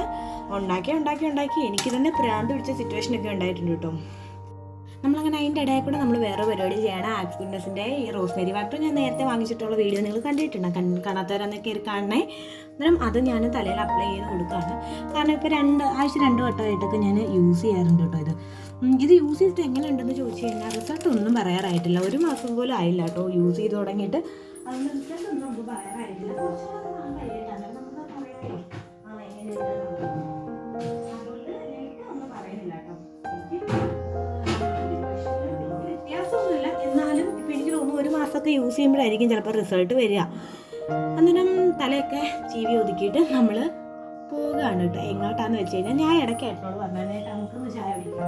ഉണ്ടാക്കി ഉണ്ടാക്കി ഉണ്ടാക്കി. എനിക്ക് തന്നെ പ്രാന്ത് പിടിച്ച സിറ്റുവേഷൻ ഒക്കെ ഉണ്ടായിട്ടുണ്ട് കേട്ടോ. നമ്മളങ്ങനെ അതിന്റെ ഇടയിൽ കൂടെ നമ്മൾ വേറെ പരിപാടി ചെയ്യണം. ആക്സ് ഗുഡ്നസിന്റെ ഈ റോസ്മേരി വാട്ടർ ഞാൻ നേരത്തെ വാങ്ങിച്ചിട്ടുള്ള വീഡിയോ നിങ്ങൾ കണ്ടിട്ടുണ്ട്? കൺ കാണാത്തവരെന്നൊക്കെ കയറി കാണണേ. അന്നേരം അത് ഞാൻ തലയിൽ അപ്ലൈ ചെയ്ത് കൊടുക്കുകയാണ്. കാരണം ഇപ്പോൾ രണ്ട് ആഴ്ച രണ്ട് വട്ടമായിട്ടൊക്കെ ഞാൻ യൂസ് ചെയ്യാറുണ്ട് കേട്ടോ ഇത്. ഇത് യൂസ് ചെയ്തിട്ട് എങ്ങനെ ഉണ്ടെന്ന് ചോദിച്ചു കഴിഞ്ഞാൽ റിസൾട്ട് ഒന്നും പറയാറായിട്ടില്ല. ഒരു മാസം പോലും ആയില്ല കേട്ടോ യൂസ് ചെയ്ത് തുടങ്ങിയിട്ട്. അതുകൊണ്ട് റിസൾട്ട് ഒന്നും നമുക്ക് പറയാറായിട്ടില്ല. പറയാമല്ലോ ആ എങ്ങനെയുണ്ടെന്ന് മാസമൊക്കെ യൂസ് ചെയ്യുമ്പോഴായിരിക്കും ചിലപ്പോൾ റിസൾട്ട് വരിക. അന്നേരം തലയൊക്കെ ചീവി ഒതുക്കിയിട്ട് നമ്മൾ പോവുകയാണ് കേട്ടോ. എങ്ങോട്ടാന്ന് വെച്ച് കഴിഞ്ഞാൽ ഞാൻ ഇടയ്ക്ക് ഏട്ടനോട് പറഞ്ഞാൽ നമുക്കൊന്ന് ചായ കുടിക്കാൻ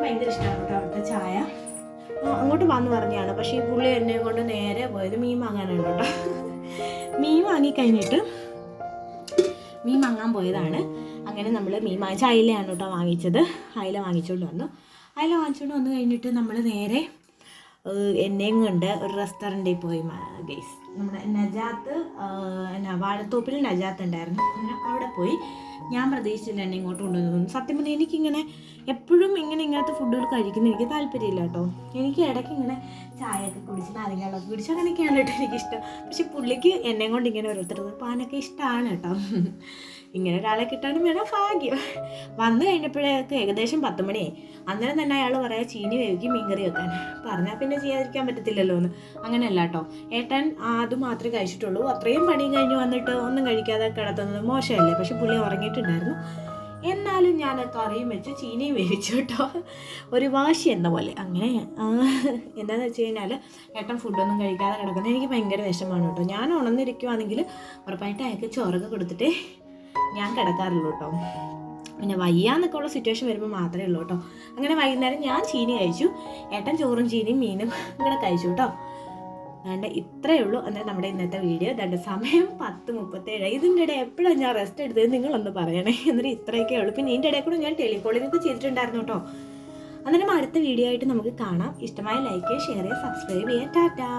ഭയങ്കര കേട്ടോ അവിടുത്തെ ചായ അങ്ങോട്ട് വന്ന് പറഞ്ഞാണ്. പക്ഷേ ഈ പുള്ളി എന്നെ കൊണ്ട് നേരെ പോയത് മീൻ വാങ്ങാനാണ് കേട്ടോ. മീൻ വാങ്ങിക്കഴിഞ്ഞിട്ട് മീൻ വാങ്ങാൻ പോയതാണ്. അങ്ങനെ നമ്മൾ മീൻ വാങ്ങിച്ച അയിലയാണ് കേട്ടോ വാങ്ങിച്ചത്. അയില വാങ്ങിച്ചുകൊണ്ട് വന്നു. അയില വാങ്ങിച്ചുകൊണ്ട് വന്നു കഴിഞ്ഞിട്ട് നമ്മൾ നേരെ എന്നെയും കൊണ്ട് ഒരു റെസ്റ്റോറന്റിൽ പോയി ഗൈസ് നമ്മുടെ നജാത്ത് എന്നാ വാഴത്തോപ്പിൽ നജാത്ത് ഉണ്ടായിരുന്നു. അങ്ങനെ അവിടെ പോയി ഞാൻ പ്രതീക്ഷിച്ചില്ല എന്നെ ഇങ്ങോട്ട് കൊണ്ടുവന്നു സത്യം പറഞ്ഞാൽ എനിക്കിങ്ങനെ എപ്പോഴും ഇങ്ങനെ ഇങ്ങനത്തെ ഫുഡുകൾ കഴിക്കുന്ന എനിക്ക് താല്പര്യമില്ല കേട്ടോ. എനിക്ക് ഇടയ്ക്ക് ഇങ്ങനെ ചായയൊക്കെ കുടിച്ച് നാരങ്ങളൊക്കെ കുടിച്ച് അങ്ങനെയൊക്കെയാണ് കേട്ടോ എനിക്കിഷ്ടം. പക്ഷെ പുള്ളിക്ക് എന്നെ കൊണ്ട് ഇങ്ങനെ ഓരോരുത്തർ പാനൊക്കെ ഇഷ്ടമാണ് കേട്ടോ. ഇങ്ങനെ ഒരാളെ കിട്ടാനും വേണം ഭാഗ്യം. വന്നു കഴിഞ്ഞപ്പോഴേക്ക് ഏകദേശം പത്ത് മണി അന്നേരം തന്നെ അയാൾ പറയാ ചീനി വേവിക്കും മീൻകറി വെക്കാൻ. പറഞ്ഞാൽ പിന്നെ ചെയ്യാതിരിക്കാൻ പറ്റത്തില്ലല്ലോ എന്ന് അങ്ങനെയല്ല കേട്ടോ ഏട്ടൻ അത് മാത്രമേ കഴിച്ചിട്ടുള്ളൂ. അത്രയും പണിയും കഴിഞ്ഞ് വന്നിട്ട് ഒന്നും കഴിക്കാതെ കിടത്തുന്നത് മോശമല്ലേ? പക്ഷെ പുള്ളി ഉറങ്ങിയിട്ടുണ്ടായിരുന്നു. എന്നാലും ഞാൻ കറിയും വെച്ച് ചീനിയും വേവിച്ചു കേട്ടോ ഒരു വാശി എന്ന പോലെ. അങ്ങനെ എന്താണെന്ന് വെച്ച് കഴിഞ്ഞാൽ ഏട്ടൻ ഫുഡൊന്നും കഴിക്കാതെ കിടക്കുന്നത് എനിക്ക് ഭയങ്കര വിഷമാണ് കേട്ടോ ഞാൻ ഉണർന്നിരിക്കുവാണെങ്കിൽ ഉറപ്പായിട്ട് അയാൾക്ക് ചോറൊക്കെ കൊടുത്തിട്ട് ഞാൻ കിടക്കാറുള്ളൂ കേട്ടോ പിന്നെ വയ്യാന്നൊക്കെ ഉള്ള സിറ്റുവേഷൻ വരുമ്പോൾ മാത്രമേ ഉള്ളൂ കേട്ടോ അങ്ങനെ വൈകുന്നേരം ഞാൻ ചീനി കഴിച്ചു. ഏട്ടൻ ചോറും ചീനിയും മീനും ഇങ്ങനെ കഴിച്ചു കേട്ടോ അതുകൊണ്ട് ഇത്രയേ ഉള്ളൂ. അന്നേരം നമ്മുടെ ഇന്നത്തെ വീഡിയോ ദണ്ട് സമയം പത്ത് മുപ്പത്തേഴ്. ഇതിന്റെ ഇടയിൽ എപ്പോഴാണ് ഞാൻ റെസ്റ്റ് എടുത്തത് നിങ്ങളൊന്ന് പറയണേ. എന്നിട്ട് ഇത്രയൊക്കെ ഉള്ളൂ. പിന്നെ ഇതിന്റെ ഇടയിൽ കൂടെ ഞാൻ ടെലികോളിംഗ് ഒക്കെ ചെയ്തിട്ടുണ്ടായിരുന്നു കേട്ടോ. അന്നേരം അടുത്ത വീഡിയോ ആയിട്ട് നമുക്ക് കാണാം. ഇഷ്ടമായ ലൈക്ക് ചെയ്യുക ഷെയർ ചെയ്യുക സബ്സ്ക്രൈബ് ചെയ്യുക ടാറ്റാ.